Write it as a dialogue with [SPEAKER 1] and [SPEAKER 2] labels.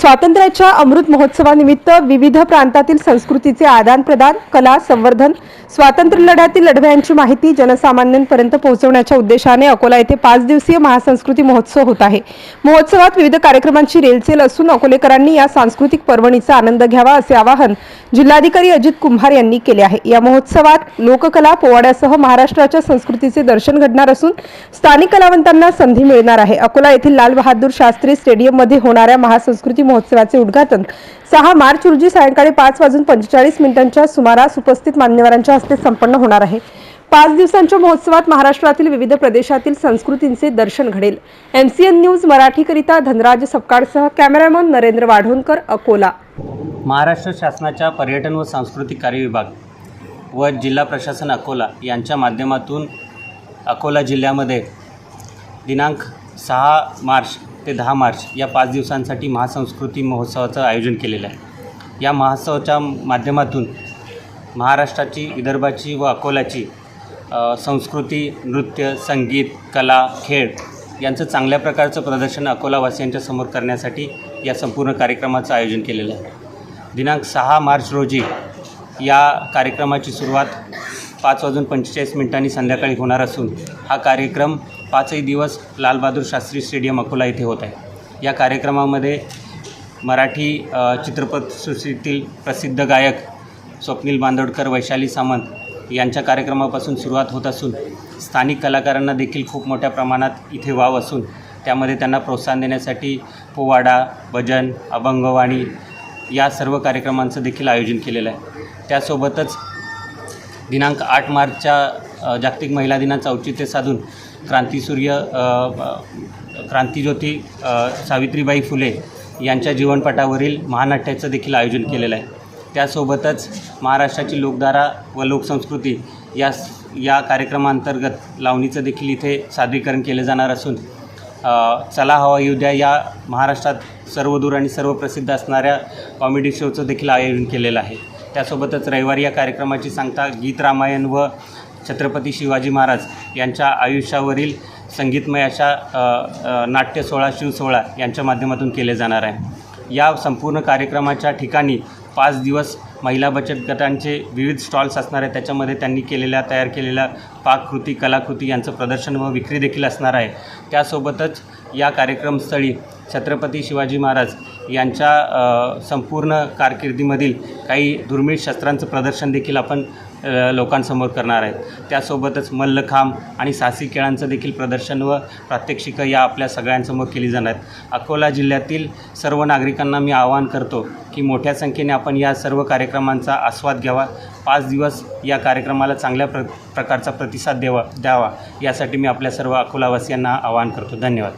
[SPEAKER 1] स्वातंत्र्याच्या अमृत महोत्सवानिमित्त विविध प्रांतातील संस्कृतीचे आदान प्रदान कला संवर्धन स्वातंत्र्य लढ्यातील लढव्यांची माहिती जनसामान्यांपर्यंत पोहोचवण्याच्या उद्देशाने अकोला येथे पाच दिवसीय महासंस्कृती महोत्सव होत आहे. महोत्सवात विविध कार्यक्रमांची रेलचेल असून अकोलेकरांनी या सांस्कृतिक पर्वणीचा आनंद घ्यावा असे आवाहन जिल्हाधिकारी अजित कुंभार यांनी केले आहे. या महोत्सवात लोककला पोवाड्यासह महाराष्ट्राच्या संस्कृतीचे दर्शन घडणार असून स्थानिक कलावंतांना संधी मिळणार आहे. अकोला येथील लाल बहादूर शास्त्री स्टेडियममध्ये होणाऱ्या महासंस्कृती महोत्सवाचे उद्घाटन. सहा मार्च रोजी सायंकाळी पाच वाजून पंचेचाळीस मिनिटांच्या सुमारास उपस्थित मान्यवरांच्या हस्ते संपन्न होणार आहे. पाच दिवसांच्या महोत्सवात महाराष्ट्रातील विविध प्रदेशातील संस्कृतींचे दर्शन घडेल. एमसीएन न्यूज मराठीकरिता धनराज सपकाळसह कॅमेरामन नरेंद्र वाढवणकर अकोला.
[SPEAKER 2] महाराष्ट्र शासनाच्या पर्यटन व सांस्कृतिक कार्य विभाग व जिल्हा प्रशासन अकोला यांच्या माध्यमातून अकोला जिल्ह्यामध्ये दिनांक सहा मार्च ते दहा मार्च या पाच दिवसांसाठी महासंस्कृती महोत्सवाचं आयोजन केलेलं आहे. या महोत्सवाच्या माध्यमातून महाराष्ट्राची विदर्भाची व अकोल्याची संस्कृती नृत्य संगीत कला खेळ यांचं चांगल्या प्रकारचं प्रदर्शन अकोलावासियांच्या समोर करण्यासाठी या संपूर्ण कार्यक्रमाचं आयोजन केलेलं आहे. दिनांक सहा मार्च रोजी या कार्यक्रमाची सुरुवात पाच वाजून पंचेचाळीस मिनिटांनी संध्याकाळी होणार असून हा कार्यक्रम पाचही दिवस लालबहादूर शास्त्री स्टेडियम अकोला येथे होत आहे. या कार्यक्रमामध्ये मराठी चित्रपटसृष्टीतील प्रसिद्ध गायक स्वप्नील बांदोडकर वैशाली सामंत यांच्या कार्यक्रमापासून सुरुवात होत असून स्थानिक कलाकारांना देखील खूप मोठ्या प्रमाणात इथे वाव असून त्यामध्ये त्यांना प्रोत्साहन देण्यासाठी पोवाडा भजन अभंगवाणी या सर्व कार्यक्रमांचं देखील आयोजन केलेलं आहे. त्यासोबतच दिनांक आठ मार्चच्या जागतिक महिला दिनाचं औचित्य साधून क्रांतीसूर्य अ, क्रांतीज्योती सावित्रीबाई फुले यांच्या जीवनपटावरील महानाट्याचं देखील आयोजन केलेलं आहे. त्यासोबतच महाराष्ट्राची लोकधारा व लोकसंस्कृती या या कार्यक्रमांतर्गत लावणीचं देखील इथे सादरीकरण केलं जाणार असून चला हवा येऊ द्या या महाराष्ट्रात सर्वदूर आणि सर्व प्रसिद्ध असणाऱ्या कॉमेडी शोचं देखील आयोजन केलेलं आहे. त्यासोबतच रविवारी या कार्यक्रमाची सांगता गीत रामायण व छत्रपती शिवाजी महाराज यांच्या आयुष्यावरील संगीतमय अशा नाट्य सोहळा शिवसोहळा यांच्या माध्यमातून केले जाणार आहे. या संपूर्ण कार्यक्रमाच्या ठिकाणी पाच दिवस महिला बचत गटांचे विविध स्टॉल्स असणार आहेत. त्याच्यामध्ये त्यांनी केलेल्या तयार केलेल्या पाककृती कलाकृती यांचं प्रदर्शन व विक्री देखील असणार आहे. त्यासोबतच या कार्यक्रमस्थळी छत्रपती शिवाजी महाराज यांच्या संपूर्ण कारकिर्दीमधील काही दुर्मिळ शस्त्रांचं प्रदर्शन देखील आपण लोकांसमोर करणार आहेत. त्यासोबतच मल्लखांब आणि साहसी खेळांचं देखील प्रदर्शन व प्रात्यक्षिकं या आपल्या सगळ्यांसमोर केली जाणार आहेत. अकोला जिल्ह्यातील सर्व नागरिकांना मी आवाहन करतो की मोठ्या संख्येने आपण या सर्व कार्यक्रमांचा आस्वाद घ्यावा. पाच दिवस या कार्यक्रमाला चांगल्या प्र प्रकारचा प्रतिसाद द्यावा द्यावा. यासाठी मी आपल्या सर्व अकोलावासियांना आवाहन करतो. धन्यवाद.